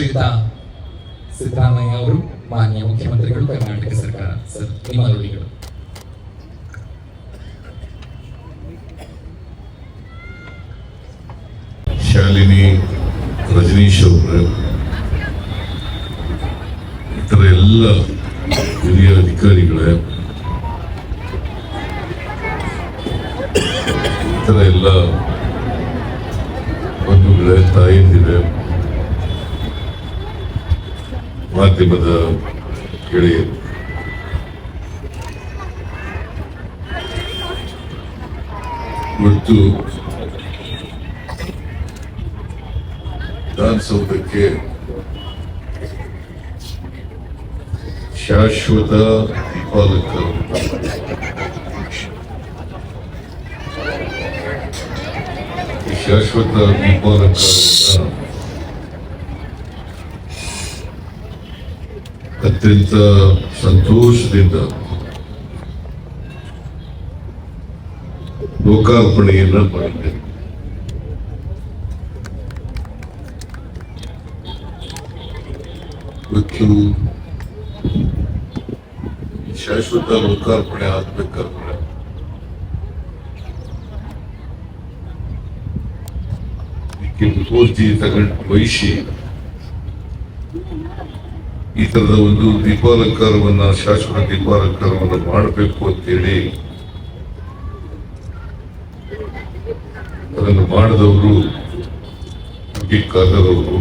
ಶ್ರೀಯುತ ಸಿದ್ದರಾಮಯ್ಯ ಅವರು, ಮಾನ್ಯ ಮುಖ್ಯಮಂತ್ರಿಗಳು, ಕರ್ನಾಟಕ ಸರ್ಕಾರ. ಸರ್, ನಿಮ್ಮ ನುಡಿಗಳು ಶಾಲಿನಿ, ರಜನೀಶ್ ಅವರ ಇತರ ಎಲ್ಲ ಹಿರಿಯ ಅಧಿಕಾರಿಗಳೇ ಇತರ ಎಲ್ಲ ಬಂಧುಗಳೇ, ತಾಯಂದಿರೇ ಮಾಧ್ಯಮದ ಗೆಳೆಯರು ಇವತ್ತು ವಿಧಾನಸೌಧಕ್ಕೆ ಶಾಶ್ವತ ದೀಪಾಲಂಕಾರ ಈ ಶಾಶ್ವತ ದೀಪಾಲಂಕಾರವನ್ನ ಅತ್ಯಂತ ಸಂತೋಷದಿಂದ ಲೋಕಾರ್ಪಣೆಯನ್ನ ಮಾಡಿದ್ದೇನೆ ಇವತ್ತು ಶಾಶ್ವತ ಲೋಕಾರ್ಪಣೆ ಆಗ್ಬೇಕಾದ್ರೆ ಇದಕ್ಕೆ ಪೂರ್ತಿ ತಗೊಂಡು ವಹಿಸಿ ಈ ತರದ ಒಂದು ದೀಪಾಲಂಕಾರವನ್ನ ಶಾಶ್ವತ ದೀಪಾಲಂಕಾರವನ್ನು ಮಾಡಬೇಕು ಅಂತೇಳಿ ಅದನ್ನು ಮಾಡಿದವರು ಅವರು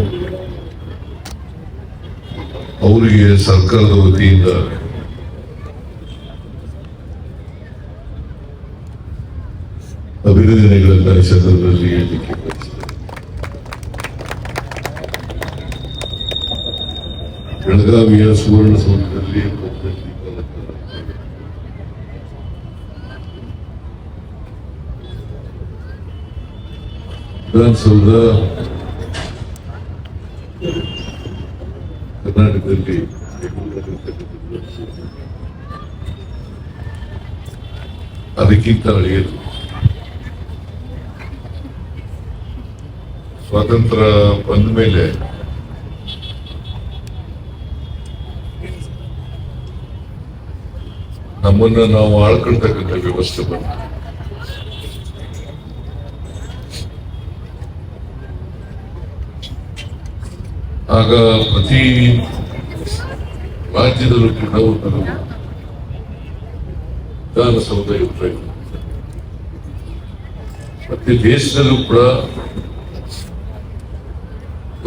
ಅವರಿಗೆ ಸರ್ಕಾರದ ವತಿಯಿಂದ ಅಭಿನಂದನೆಗಳನ್ನ ಈ ಸಂದರ್ಭದಲ್ಲಿ ಹೇಳಲಿಕ್ಕೆ ಬಯಸ್ತೇನೆ. ಬೆಳಗಾವಿಯ ಸುವರ್ಣಸೌಧದಲ್ಲಿ. ವಿಧಾನಸೌಧ ಕರ್ನಾಟಕದಲ್ಲಿ ಅದಕ್ಕಿಂತ ಹಳೆಯದು ಸ್ವಾತಂತ್ರ್ಯ ಬಂದ ಮೇಲೆ ನಮ್ಮನ್ನ ನಾವು ಆಳ್ಕೊಳ್ತಕ್ಕಂಥ ವ್ಯವಸ್ಥೆ ಬಂತು. ಆಗ ಪ್ರತಿ ರಾಜ್ಯದಲ್ಲೂ ಕೂಡ ಒಂದು ವಿಧಾನಸೌಧ ಇರಬೇಕು ಮತ್ತೆ ದೇಶದಲ್ಲೂ ಕೂಡ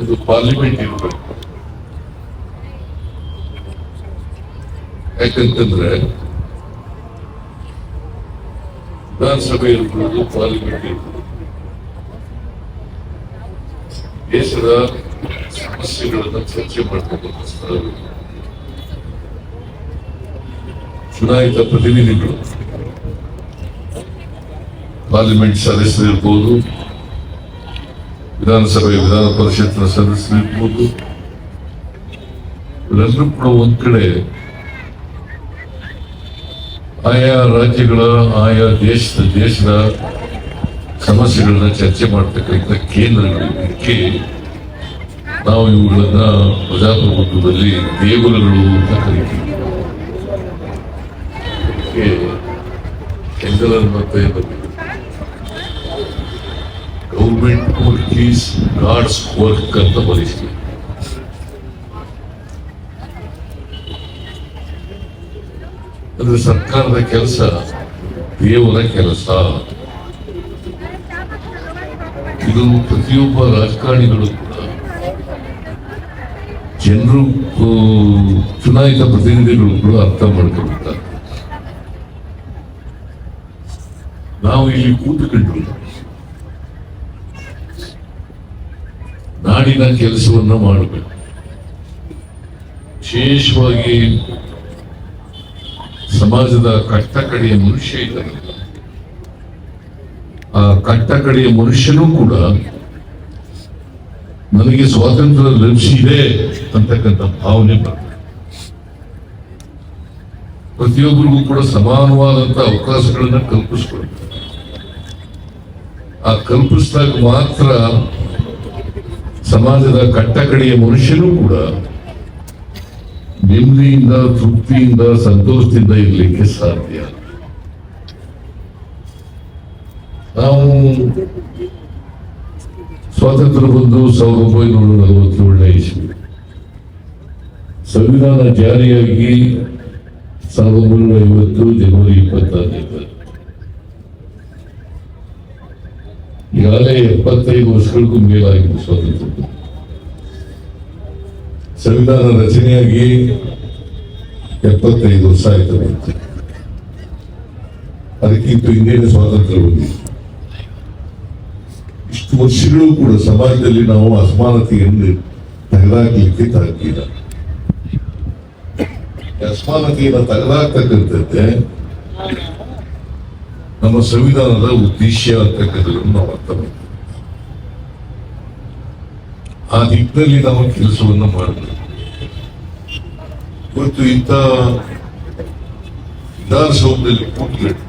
ಒಂದು ಪಾರ್ಲಿಮೆಂಟ್ ಇರಬೇಕು ಯಾಕಂತಂದ್ರೆ ವಿಧಾನಸಭೆ ಇರ್ಬೋದು ಪಾರ್ಲಿಮೆಂಟ್ ದೇಶದ ಸಮಸ್ಯೆಗಳನ್ನ ಚರ್ಚೆ ಮಾಡ್ತಕ್ಕಂಥ ಚುನಾಯಿತ ಪ್ರತಿನಿಧಿಗಳು, ಪಾರ್ಲಿಮೆಂಟ್ ಸದಸ್ಯರಿರ್ಬೋದು ವಿಧಾನಸಭೆ ವಿಧಾನ ಪರಿಷತ್ನ ಸದಸ್ಯರಿರ್ಬೋದು, ಇವರೆಲ್ಲರೂ ಕೂಡ ಒಂದ್ ಕಡೆ ಆಯಾ ರಾಜ್ಯಗಳ, ಆಯಾ ದೇಶದ ದೇಶದ ಸಮಸ್ಯೆಗಳನ್ನ ಚರ್ಚೆ ಮಾಡ್ತಕ್ಕಂಥ ಕೇಂದ್ರಗಳು ಇದಕ್ಕೆ ನಾವು ಇವುಗಳನ್ನ ಪ್ರಜಾಪ್ರಭುತ್ವದಲ್ಲಿ ದೇಗುಲಗಳು ಅಂತ ಕರಿತೀವಿ. Government work is God's work ಅಂತ ಬರೀತೀವಿ ಅಂದ್ರೆ ಸರ್ಕಾರದ ಕೆಲಸ ದೇವರ ಕೆಲಸ. ಇದು ಪ್ರತಿಯೊಬ್ಬ ರಾಜಕಾರಣಿಗಳು ಕೂಡ. ಜನರು ಚುನಾಯಿತ ಪ್ರತಿನಿಧಿಗಳು ಕೂಡ ಅರ್ಥ ಮಾಡ್ಕೊಳ್ತಾರೆ. ನಾವು ಇಲ್ಲಿ ಕೂತುಕೊಂಡು ನಾಡಿನ ಕೆಲಸವನ್ನ ಮಾಡಬೇಕು. ವಿಶೇಷವಾಗಿ ಸಮಾಜದ ಕಟ್ಟ ಕಡೆಯ ಮನುಷ್ಯ ಇದ್ದಾನೆ. ಆ ಕಟ್ಟ ಕಡೆಯ ಮನುಷ್ಯನೂ ಕೂಡ ನನಗೆ ಸ್ವಾತಂತ್ರ್ಯ ಲಭಿಸಿದೆ ಅಂತಕ್ಕಂಥ ಭಾವನೆ ಬರ್ತದೆ. ಪ್ರತಿಯೊಬ್ಬರಿಗೂ ಕೂಡ ಸಮಾನವಾದಂತ ಅವಕಾಶಗಳನ್ನ ಕಲ್ಪಿಸ್ಕೊಳ್ತಾರೆ ಆ ಕಲ್ಪಿಸಿದಾಗ ಮಾತ್ರ ಸಮಾಜದ ಕಟ್ಟಕಡೆಯ ಮನುಷ್ಯನೂ ಕೂಡ ನೆಮ್ಮದಿಯಿಂದ, ತೃಪ್ತಿಯಿಂದ, ಸಂತೋಷದಿಂದ ಇರಲಿಕ್ಕೆ ಸಾಧ್ಯ. ನಾವು ಸ್ವಾತಂತ್ರ್ಯ ಬಂದು ಸಾವಿರದ ಒಂಬೈನೂರ ನಲವತ್ತೇಳನೇ ಇಸ್ವಿ. ಸಂವಿಧಾನ ಜಾರಿಯಾಗಿ ಸಾವಿರದ ಒಂಬೈನೂರ ಐವತ್ತು ಜನವರಿ ಇಪ್ಪತ್ತಾರನೇ ಈಗಾಗಲೇ ಎಪ್ಪತ್ತೈದು ವರ್ಷಗಳಿಗೂ ಮೇಲಾಗಿದೆ ಸ್ವಾತಂತ್ರ್ಯ. ಸಂವಿಧಾನ ರಚನೆಯಾಗಿ ಎಪ್ಪತ್ತೈದು ವರ್ಷ ಆಯ್ತು. ಅದಕ್ಕಿಂತ ಇನ್ನೇನು ಸ್ವಾತಂತ್ರ್ಯ ಬಂದಿದೆ. ಇಷ್ಟು ವರ್ಷಗಳು ಕೂಡ ಸಮಾಜದಲ್ಲಿ ನಾವು ಅಸಮಾನತೆಯನ್ನು ತೆಗೆದಾಕಲಿಕ್ಕೆ ತಾಕಿಲ್ಲ ಅಸಮಾನತೆಯನ್ನು ತೆಗೆದಾಕ್ತಕ್ಕಂಥದ್ದೇ ನಮ್ಮ ಸಂವಿಧಾನದ ಉದ್ದೇಶ ಅಂತಕ್ಕಂಥದ್ದನ್ನು ನಾವು ಅರ್ಥ ಮಾಡ್ತೀವಿ ಆ ನಿಟ್ಟಿನಲ್ಲಿ ನಾವು ಕೆಲಸವನ್ನು ಮಾಡಬೇಕು ಇವತ್ತು ಇಂಥ ವಿಧಾನಸೌಧದಲ್ಲಿ ಕೂತ್ಕೊಂಡು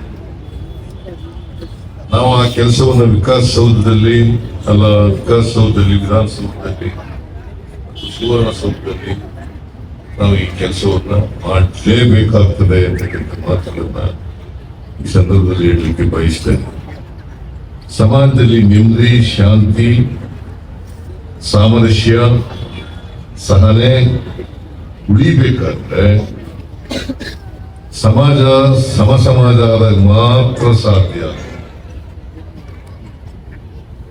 ನಾವು ಆ ಕೆಲಸವನ್ನು ವಿಕಾಸಸೌಧದಲ್ಲಿ ಅಲ್ಲ ವಿಕಾಸಸೌಧದಲ್ಲಿ ವಿಧಾನಸೌಧದಲ್ಲಿ ಸುವರ್ಣಸೌಧದಲ್ಲಿ ನಾವು ಈ ಕೆಲಸವನ್ನ ಮಾಡಲೇಬೇಕಾಗ್ತದೆ ಅಂತಕ್ಕಂಥ ಮಾತುಗಳನ್ನ ಈ ಸಂದರ್ಭದಲ್ಲಿ ಹೇಳಲಿಕ್ಕೆ ಬಯಸ್ತೇನೆ. ಸಮಾಜದಲ್ಲಿ ನೆಮ್ಮದಿ, ಶಾಂತಿ ಸಾಮರಸ್ಯ ಸಹನೆ ಉಳಿಬೇಕಾದ್ರೆ ಸಮಾಜ ಸಮ ಸಮಾಜ ಆದಾಗ ಮಾತ್ರ ಸಾಧ್ಯ.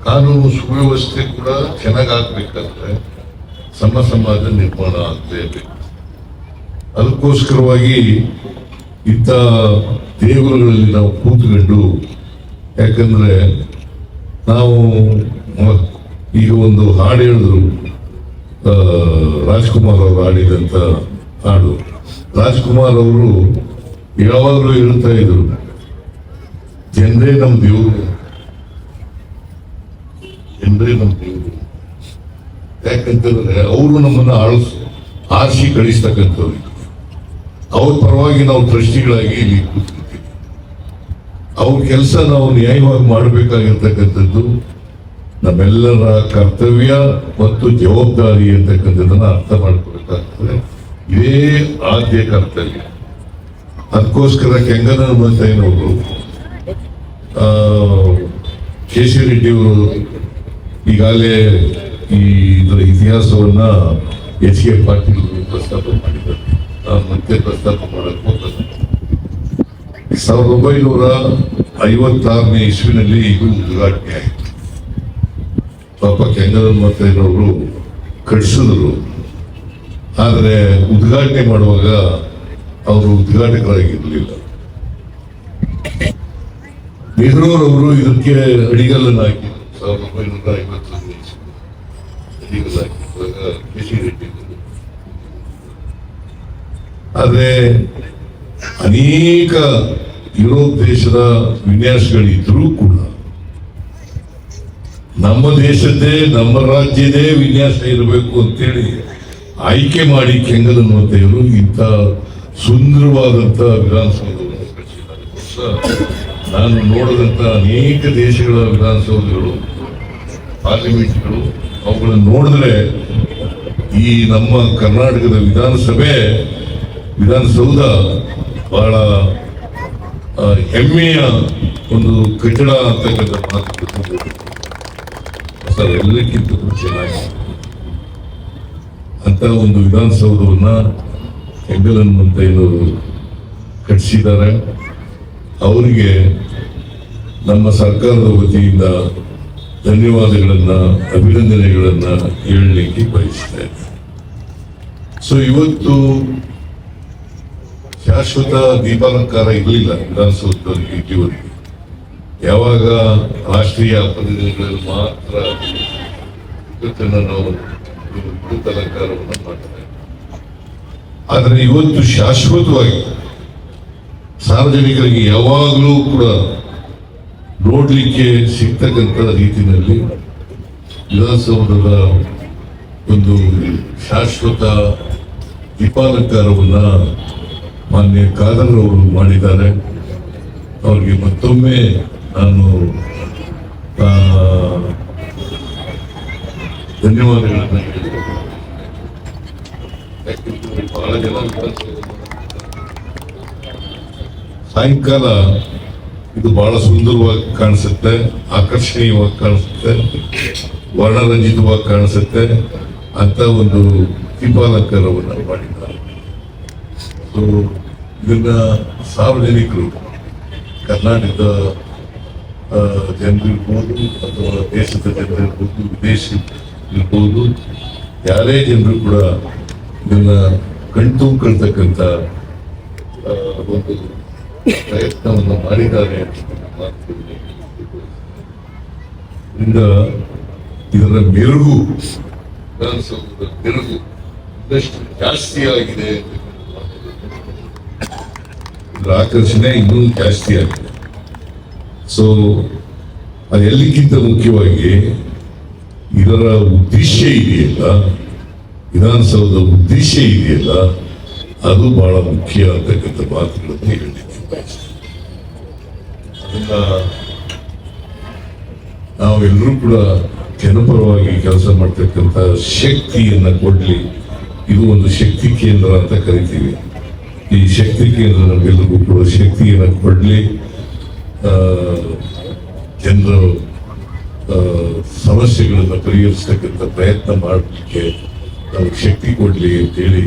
ಕಾನೂನು ಸುವ್ಯವಸ್ಥೆ ಕೂಡ ಚೆನ್ನಾಗಿ ಆಗ್ಬೇಕಾದ್ರೆ ಸಮ ಸಮಾಜ ನಿರ್ಮಾಣ ಆಗಲೇಬೇಕು. ಅದಕ್ಕೋಸ್ಕರವಾಗಿ ಇಂಥ ದೇಗುಲಗಳಲ್ಲಿ ನಾವು ಕೂತ್ಕೊಂಡು, ಯಾಕಂದ್ರೆ ನಾವು ಈಗ ಒಂದು ಹಾಡು ಹೇಳಿದ್ರು ರಾಜ್ಕುಮಾರ್ ಅವರು ಹಾಡಿದಂತ ಹಾಡು. ರಾಜ್ಕುಮಾರ್ ಅವರು ಯಾವಾಗಲೂ ಹೇಳ್ತಾ ಇದ್ರು, ಜನರೇ ನಮ್ಮ ದೇವರು, ಜನರೇ ನಮ್ಮ ದೇವರು. ಯಾಕಂತಂದ್ರೆ ಅವರು ನಮ್ಮನ್ನ ಆಳಿಸ್, ಆರಿಸಿ ಕಳಿಸ್ತಕ್ಕಂಥವ್ರು. ಅವ್ರ ಪರವಾಗಿ ನಾವು ಟ್ರಸ್ಟಿಗಳಾಗಿ ಇಲ್ಲಿ ಕೂತ್ಕೊಳ್ತೀವಿ ಅವ್ರ ಕೆಲಸ ನಾವು ನ್ಯಾಯವಾಗಿ ಮಾಡಬೇಕಾಗಿರ್ತಕ್ಕಂಥದ್ದು ನಮ್ಮೆಲ್ಲರ ಕರ್ತವ್ಯ ಮತ್ತು ಜವಾಬ್ದಾರಿ ಅಂತಕ್ಕಂಥದ್ದನ್ನ ಅರ್ಥ ಮಾಡ್ಕೊಳ್ಬೇಕಾಗ್ತದೆ. ಇದೇ ಆದ್ಯ ಕರ್ತವ್ಯ. ಅದಕ್ಕೋಸ್ಕರ ಕೆಂಗನ ಹನುಮಂತಯ್ಯನವರು ರೆಡ್ಡಿಯವರು ಈಗಾಗಲೇ ಈ ಇದರ ಇತಿಹಾಸವನ್ನ ಎಚ್ ಕೆ ಪಾಟೀಲ್ ಅವರು ಪ್ರಸ್ತಾಪ ಮಾಡಿದ್ದಾರೆ. ಮತ್ತೆ ಪ್ರಸ್ತಾಪ ಮಾಡಕ್ಕೆ ಸಾವಿರದ ಒಂಬೈನೂರ ಐವತ್ತಾರನೇ ಇಸ್ವಿನಲ್ಲಿ ಇದು ಉದ್ಘಾಟನೆ ಆಯಿತು. ಪಾಪ ಕೆಂಗಲ್ ಮತ್ತವರು ಕಟ್ಸಿದ್ರು ಆದರೆ ಉದ್ಘಾಟನೆ ಮಾಡುವಾಗ ಅವರು ಉದ್ಘಾಟಕರಾಗಿರಲಿಲ್ಲ ನೆಹರೂರವರು ಇದಕ್ಕೆ ಅಡಿಗಲ್ಲನ್ನು ಹಾಕಿದ್ರು ಸಾವಿರದ ಒಂಬೈನೂರ ಐವತ್ತೊಂದು ಅಡಿಗಲ್ಲ ಅವರು. ಅನೇಕ ಯುರೋಪ್ ದೇಶದ ವಿನ್ಯಾಸಗಳಿದ್ರೂ ಕೂಡ ನಮ್ಮ ದೇಶದ್ದೇ, ನಮ್ಮ ರಾಜ್ಯದೇ ವಿನ್ಯಾಸ ಇರಬೇಕು ಅಂತೇಳಿ ಆಯ್ಕೆ ಮಾಡಿ ಕೆಂಗಲ್ ದೇವರು ಇಂಥ ಸುಂದರವಾದಂಥ ವಿಧಾನಸೌಧವನ್ನು ನಾನು ನೋಡಿದಂಥ ಅನೇಕ ದೇಶಗಳ ವಿಧಾನಸೌಧಗಳು, ಪಾರ್ಲಿಮೆಂಟ್ಗಳು, ಅವುಗಳನ್ನು ನೋಡಿದ್ರೆ ಈ ನಮ್ಮ ಕರ್ನಾಟಕದ ವಿಧಾನಸಭೆ, ವಿಧಾನಸೌಧ ಬಹಳ ಹೆಮ್ಮೆಯ ಒಂದು ಕಟ್ಟಡ ಅಂತಕ್ಕಂಥ ಮಾತು ಎಲ್ಲಕ್ಕಿಂತ ಚೆನ್ನಾಗಿ ಅಂತ ಒಂದು ವಿಧಾನಸೌಧವನ್ನ ಹೆಗ್ಗಲನ್ ಏನೋ ಕಟ್ಟಿಸಿದ್ದಾರೆ. ಅವರಿಗೆ ನಮ್ಮ ಸರ್ಕಾರದ ವತಿಯಿಂದ ಧನ್ಯವಾದಗಳನ್ನ, ಅಭಿನಂದನೆಗಳನ್ನ ಹೇಳಲಿಕ್ಕೆ ಬಯಸ್ತೇನೆ ಸೊ ಇವತ್ತು ಶಾಶ್ವತ ದೀಪಾಲಂಕಾರ ಇರಲಿಲ್ಲ ವಿಧಾನಸೌಧದಲ್ಲಿ ಇಲ್ಲಿವರೆಗೆ ಯಾವಾಗ ರಾಷ್ಟ್ರೀಯ ಪ್ರತಿನಿಧಿಗಳು ಮಾತ್ರ ನಾವು ಅಲಂಕಾರವನ್ನು ಮಾಡ್ತೇವೆ ಆದರೆ ಇವತ್ತು ಶಾಶ್ವತವಾಗಿ ಸಾರ್ವಜನಿಕರಿಗೆ ಯಾವಾಗಲೂ ಕೂಡ ನೋಡಲಿಕ್ಕೆ ಸಿಗ್ತಕ್ಕಂಥ ರೀತಿಯಲ್ಲಿ ವಿಧಾನಸೌಧದ ಒಂದು ಶಾಶ್ವತ ದೀಪಾಲಂಕಾರವನ್ನ ಮಾನ್ಯ ಕಾದರ್ ಅವರು ಮಾಡಿದ್ದಾರೆ. ಅವರಿಗೆ ಮತ್ತೊಮ್ಮೆ ನಾನು ಧನ್ಯವಾದಗಳನ್ನ. ಬಹಳ ಜನ ಸಾಯಂಕಾಲ ಇದು ಬಹಳ ಸುಂದರವಾಗಿ ಕಾಣಿಸುತ್ತೆ, ಆಕರ್ಷಣೀಯವಾಗಿ ಕಾಣಿಸುತ್ತೆ, ವರ್ಣರಂಜಿತವಾಗಿ ಕಾಣಿಸುತ್ತೆ ಅಂತ ಒಂದು ದೀಪಾಲಂಕಾರವನ್ನು ಮಾಡಿದ್ದಾರೆ ಸೊ ಇದನ್ನ ಸಾರ್ವಜನಿಕರು ಕರ್ನಾಟಕದ ಜನರಿರ್ಬೋದು ಅಥವಾ ದೇಶದ ಜನರಿರ್ಬೋದು ವಿದೇಶಿ ಇರ್ಬೋದು, ಯಾರೇ ಜನರು ಕೂಡ ಇದನ್ನ ಕಳ್ತಕ್ಕಂಥ ಒಂದು ಪ್ರಯತ್ನವನ್ನು ಮಾಡಿದ್ದಾರೆ ಇದರಿಂದ ಇದರ ಮೆರುಗು ವಿಧಾನಸೌಧದ ಮೆರುಗು ಇನ್ನಷ್ಟು ಜಾಸ್ತಿ ಆಗಿದೆ ಇದರ ಆಕರ್ಷಣೆ ಇನ್ನೂ ಜಾಸ್ತಿ ಆಗಿದೆ. ಸೊ ಅದು ಎಲ್ಲಕ್ಕಿಂತ ಮುಖ್ಯವಾಗಿ ಇದರ ಉದ್ದೇಶ ಇದೆಯಲ್ಲ, ವಿಧಾನಸೌಧದ ಉದ್ದೇಶ ಇದೆಯಲ್ಲ, ಅದು ಬಹಳ ಮುಖ್ಯ ಅಂತಕ್ಕಂಥ ಮಾತುಗಳನ್ನು ಹೇಳಲಿಕ್ಕೆ ನಾವೆಲ್ಲರೂ ಕೂಡ ಜನಪರವಾಗಿ ಕೆಲಸ ಮಾಡ್ತಕ್ಕಂಥ ಶಕ್ತಿಯನ್ನ ಕೊಡಲಿ. ಇದು ಒಂದು ಶಕ್ತಿ ಕೇಂದ್ರ ಅಂತ ಕರಿತೀವಿ. ಈ ಶಕ್ತಿ ಕೇಂದ್ರ ನಮಗೆಲ್ಲರಿಗೂ ಕೂಡ ಶಕ್ತಿಯನ್ನ ಕೊಡ್ಲಿ. ಜನರ ಸಮಸ್ಯೆಗಳನ್ನು ಪರಿಹರಿಸ್ತಕ್ಕಂಥ ಪ್ರಯತ್ನ ಮಾಡಲಿಕ್ಕೆ ನಮಗೆ ಶಕ್ತಿ ಕೊಡಲಿ ಅಂತೇಳಿ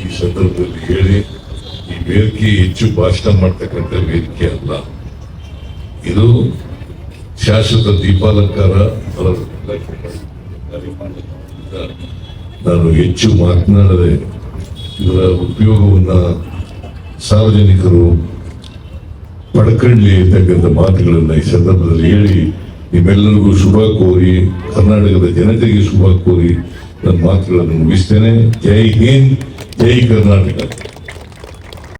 ಈ ಸಂದರ್ಭದಲ್ಲಿ ಹೇಳಿ, ಈ ವೇದಿಕೆ ಹೆಚ್ಚು ಭಾಷಣ ಮಾಡ್ತಕ್ಕಂಥ ವೇದಿಕೆ ಅಲ್ಲ. ಇದು ಶಾಶ್ವತ ದೀಪಾಲಂಕಾರ ನಾನು ಹೆಚ್ಚು ಮಾತನಾಡದೆ ಇದರ ಉಪಯೋಗವನ್ನು ಸಾರ್ವಜನಿಕರು ಪಡ್ಕೊಳ್ಳಿ ಅಂತಕ್ಕಂಥ ಮಾತುಗಳನ್ನು ಈ ಸಂದರ್ಭದಲ್ಲಿ ಹೇಳಿ ನಿಮ್ಮೆಲ್ಲರಿಗೂ ಶುಭ ಕೋರಿ, ಕರ್ನಾಟಕದ ಜನತೆಗೆ ಶುಭ ಕೋರಿ ನನ್ನ ಮಾತುಗಳನ್ನು ಮುಗಿಸ್ತೇನೆ. ಜೈ ಹಿಂದ್, ಜೈ ಕರ್ನಾಟಕ.